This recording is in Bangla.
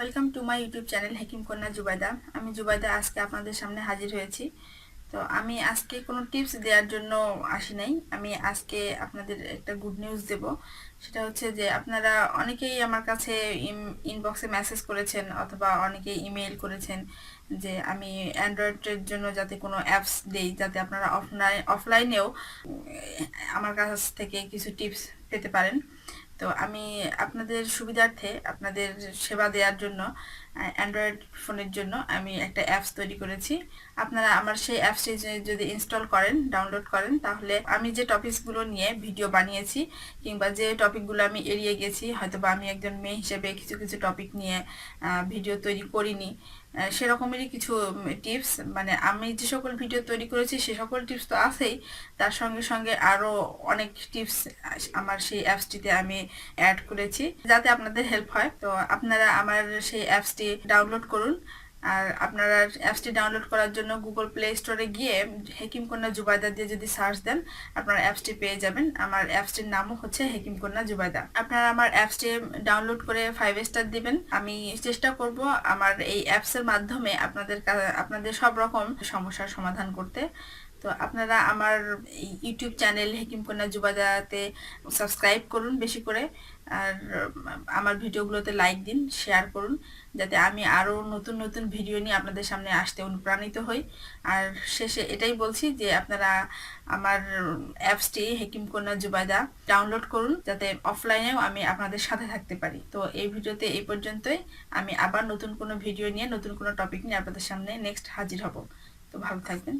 Welcome to my YouTube channel হেকিম কন্যা জুবাইদা আমি জুবাইদা আজকে আপনাদের সামনে হাজির হয়েছি। তো আমি আজকে কোনো টিপস দেওয়ার জন্য আসি নাই। আমি আজকে আপনাদের একটা গুড নিউজ দেব। সেটা হচ্ছে যে আপনারা অনেকেই আমার কাছে ইনবক্সে মেসেজ করেছেন অথবা অনেকেই ইমেইল করেছেন যে আমি অ্যান্ড্রয়েডের জন্য যাতে কোনো অ্যাপস দেই, যাতে আপনারা অফলাইন অফলাইনেও আমার কাছ থেকে কিছু টিপস পেতে পারেন। তো আমি আপনাদের সুবিধার্থে আপনাদের সেবা দেওয়ার জন্য অ্যান্ড্রয়েড ফোনের জন্য আমি একটা অ্যাপস তৈরি করেছি। আপনারা আমার সেই অ্যাপসটি যদি ইনস্টল করেন ডাউনলোড করেন, তাহলে আমি যে টপিকসগুলো নিয়ে ভিডিও বানিয়েছি কিংবা যে টপিকগুলো আমি এড়িয়ে গেছি হয়তো বা আমি একজন মেয়ে হিসেবে কিছু কিছু টপিক নিয়ে ভিডিও তৈরি করিনি। সেরকমেরই কিছু টিপস মানে আমি যে সকল ভিডিও তৈরি করেছি সে সকল টিপস তো আছেই। তার সঙ্গে সঙ্গে আরও অনেক টিপস আমার সেই অ্যাপসটিতে আমি অ্যাড করেছি। যাতে আপনাদের হেল্প হয়। তো আপনারা আমার সেই অ্যাপসটি ডাউনলোড করুন। আর আপনারা অ্যাপসটি ডাউনলোড করার জন্য গুগল প্লে স্টোরে গিয়ে হেকিম কন্যা জুবাইদা দিয়ে যদি সার্চ দেন, আপনারা অ্যাপসটি পেয়ে যাবেন। আমার অ্যাপসটির নামও হচ্ছে হেকিম কন্যা জুবাইদা আপনারা আমার অ্যাপসটি ডাউনলোড করে ফাইভ স্টার দিবেন। আমি চেষ্টা করব আমার এই অ্যাপসের মাধ্যমে আপনাদের আপনাদের সব রকম সমস্যার সমাধান করতে। তো আপনারা আমার ইউটিউব চ্যানেল হেকিম কন্যা যুবাদাতে সাবস্ক্রাইব করুন বেশি করে। আর আমার ভিডিওগুলোতে লাইক দিন শেয়ার করুন, যাতে আমি আরও নতুন নতুন ভিডিও নিয়ে আপনাদের সামনে আসতে অনুপ্রাণিত হই। আর শেষে এটাই বলছি যে আপনারা আমার অ্যাপসটি হেকিম কন্যা জুবাইদা ডাউনলোড করুন, যাতে অফলাইনেও আমি আপনাদের সাথে থাকতে পারি। তো এই ভিডিওতে এই পর্যন্তই। আমি আবার নতুন কোনো ভিডিও নিয়ে, নতুন কোনো টপিক নিয়ে আপনাদের সামনে নেক্সট হাজির হব। তো ভালো থাকবেন।